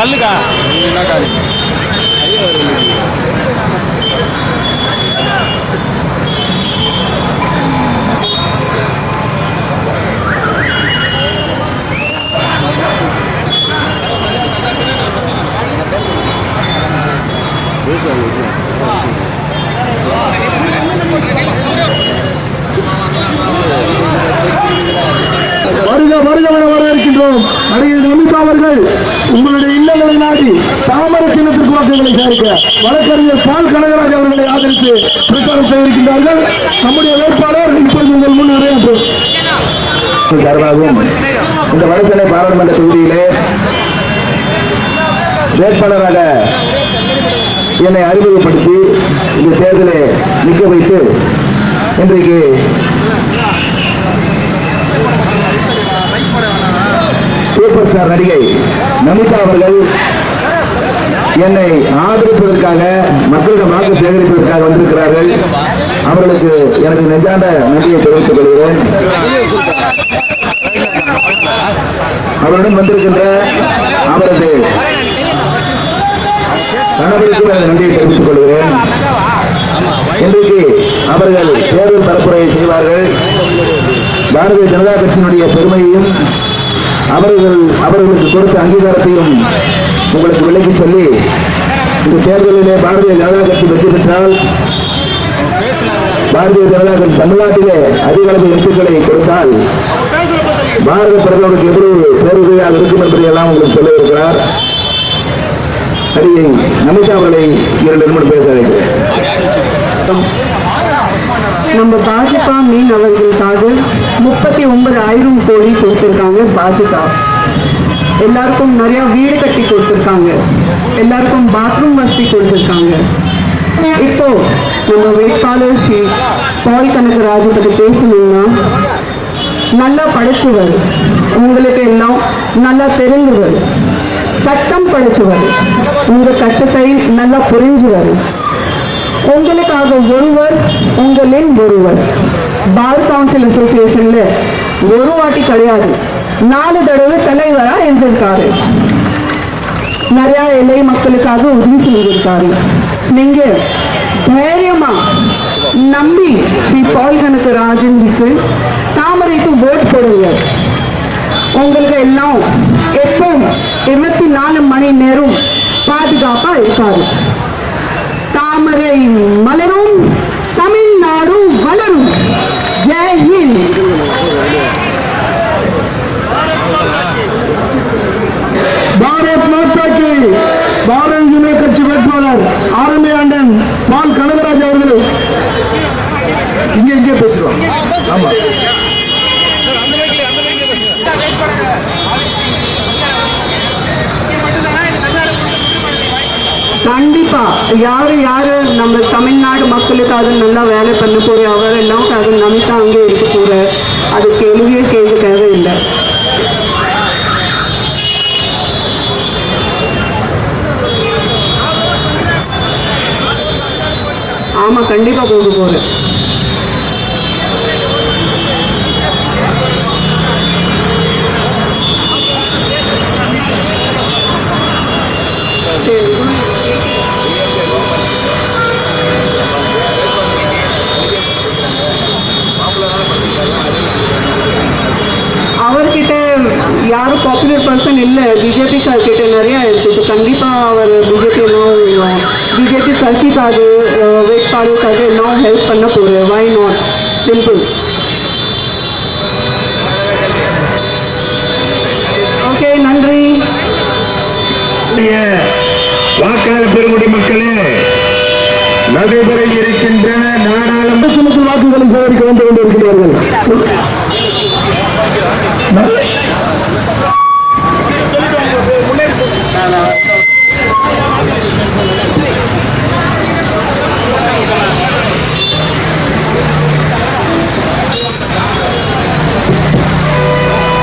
தள்ளுக்கா? வருகிறோம் நடிகர் அவர்கள் உங்களுடைய இல்லங்களை நாடி தாமர சின்னத்திற்கு வாக்குகளை சேர்க்க வழக்கறிஞர் பால் கனகராஜ் அவர்களை ஆதரித்து பிரச்சாரம் செய்திருக்கின்றார்கள். நம்முடைய வேட்பாளர் இப்பொழுது உங்கள் முன் உரையாற்றும் இந்த வடசென்னை பாராளுமன்ற தொகுதியிலே வேட்பாளராக என்னை அறிமுகப்படுத்தி இந்த தேர்தலை நிற்க வைத்து இன்றைக்கு சூப்பர் ஸ்டார் நடிகை நமிதா அவர்கள் என்னை ஆதரிப்பதற்காக மக்களிடம் வாக்கு சேகரிப்பதற்காக வந்திருக்கிறார்கள். அவர்களுக்கு எனக்கு நெஞ்சாண்ட நன்றியை தெரிவித்துக் கொள்கிறேன். அவருடன் வந்திருக்கின்ற அவரது கணவருக்கு நன்றியை தெரிவித்துக் கொள்கிறேன். இன்றைக்கு அவர்கள் தேர்தல் பரப்புரையை செய்வார்கள். பாரதிய ஜனதா கட்சியினுடைய பெருமையையும் அவர்கள் அவர்களுக்கு கொடுத்த அங்கீகாரத்தையும் உங்களுக்கு விலகி சொல்லி இந்த தேர்தலிலே பாரதிய ஜனதா கட்சி வெற்றி பெற்றால் பாரதிய ஜனதா கட்சி தமிழ்நாட்டிலே அதிக அளவு கொடுத்தால் பாரத பிரதமருக்கு எவ்வளவு பேருதவியாக இருக்கும் என்பதை எல்லாம் உங்களுக்கு சொல்ல இருக்கிறார். நடிகை நமிதா அவர்களை இரண்டு நிமிடம் பேச அழைக்கிறேன் நம்ம பாஜக மீன் அவர்களுக்காக முப்பத்தி ஒன்பது ஆயிரம் கோடி கொடுத்துருக்காங்க பாஜக. எல்லாருக்கும் நிறைய வீடு கட்டி கொடுத்துருக்காங்க. எல்லாருக்கும் பாத்ரூம் வசதி கொடுத்துருக்காங்க. இப்போ நம்ம வேட்பாளர் ஸ்ரீ பால் கனகராஜ் பற்றி பேசணும்னா நல்லா படிச்சவர் உங்களுக்கு எல்லாம் நல்லா தெரிஞ்சவர் சட்டம் படிச்சவர் உங்க கஷ்டத்தை நல்லா புரிஞ்சவர் உங்களுக்காக ஒருவர் உங்களின் ஒருவர். பார் கவுன்சில் அசோசியேஷன்ல ஒரு வாட்டி கிடையாது. நாலு தடவை தலைவரா இருந்திருக்காரு. நிறைய இலை மக்களுக்காக உதவி செய்திருக்காரு நீங்க தைரியமா நம்பி ஸ்ரீ பால் கணக்கு ராஜன்ஜிக்கு தாமரைக்கு ஓட் போடுங்க. உங்களுக்கு எல்லாம் எப்பவும் இருபத்தி நாலு மணி நேரம் பாதுகாப்பா இருக்காரு தாமரை மலரும் தமிழ்நாடு வளரும். ஜெய் ஹிந்த். பாரத் மாதாக்கு பாரதிய ஜனதா கட்சி வேட்பாளர் ஆரம்பி ஆண்டன் பால் கனகராஜ் அவர்கள். இங்க இங்கே பேசுறோம் ஆமா. கண்டிப்பா. யாரு யாரு? நம்ம தமிழ்நாடு மக்களுக்காக நல்லா வேலை பண்ண போற அவர் எல்லாம் அது நமிதா அங்கே இருக்க போற. அது கேள்வியே கேள்வி தேவையில்லை ஆமா கண்டிப்பா போக போறேன். நடைபெற இருக்கின்ற நாடாளுமன்ற சின்னத்தில் வாக்குகளை சேகரிக்க வந்து கொண்டிருக்கிறார்கள்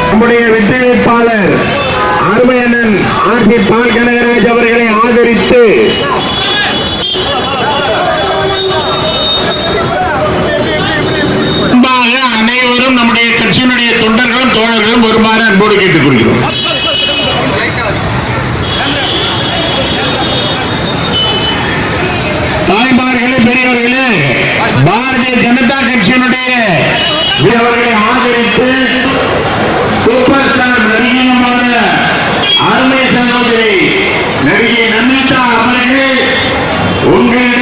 நம்முடைய வெற்றி வேட்பாளர் அருமையண்ணன் ஆர் பி பால் கனகராஜ் அவர்களை ஆதரித்து அன்போடு கேட்டுக் கொள்கிறோம் தாய்மார்களே பெரியவர்களே பாரதிய ஜனதா கட்சியினுடைய இவர்களை ஆதரித்து சூப்பர் ஸ்டார் நடிகையுமான அருமை சகோதரி நடிகை நமிதா அவர்கள் உங்கள்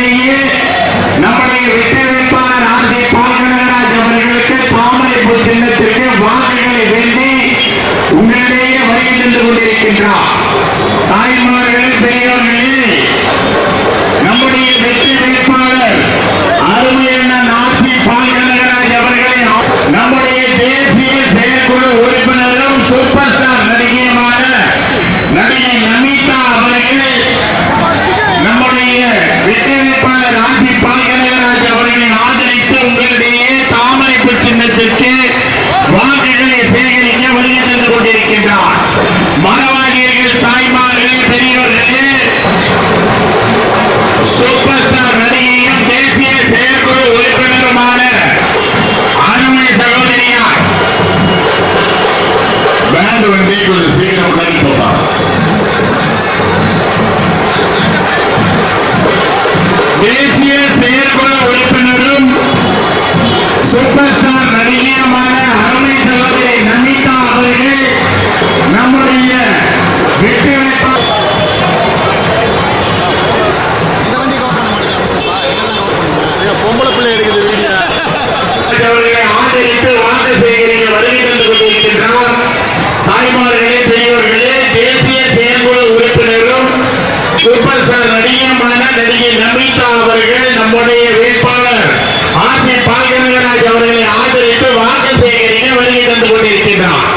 না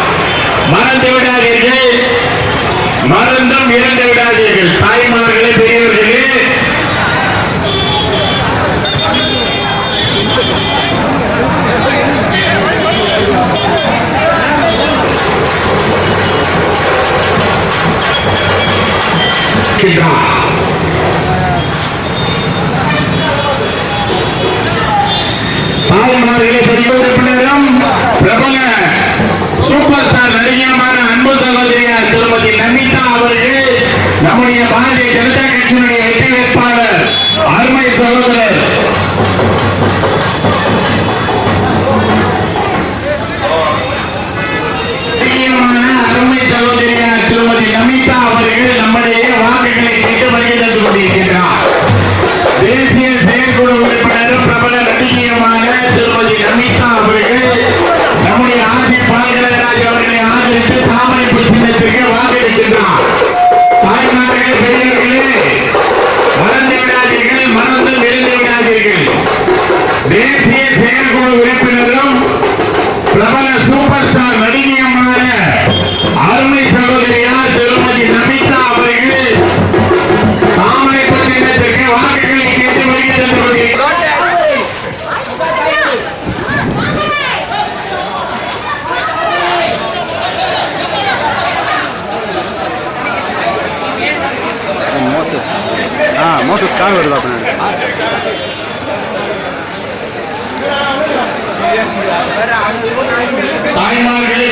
கார் வருதா தாய்மார்களே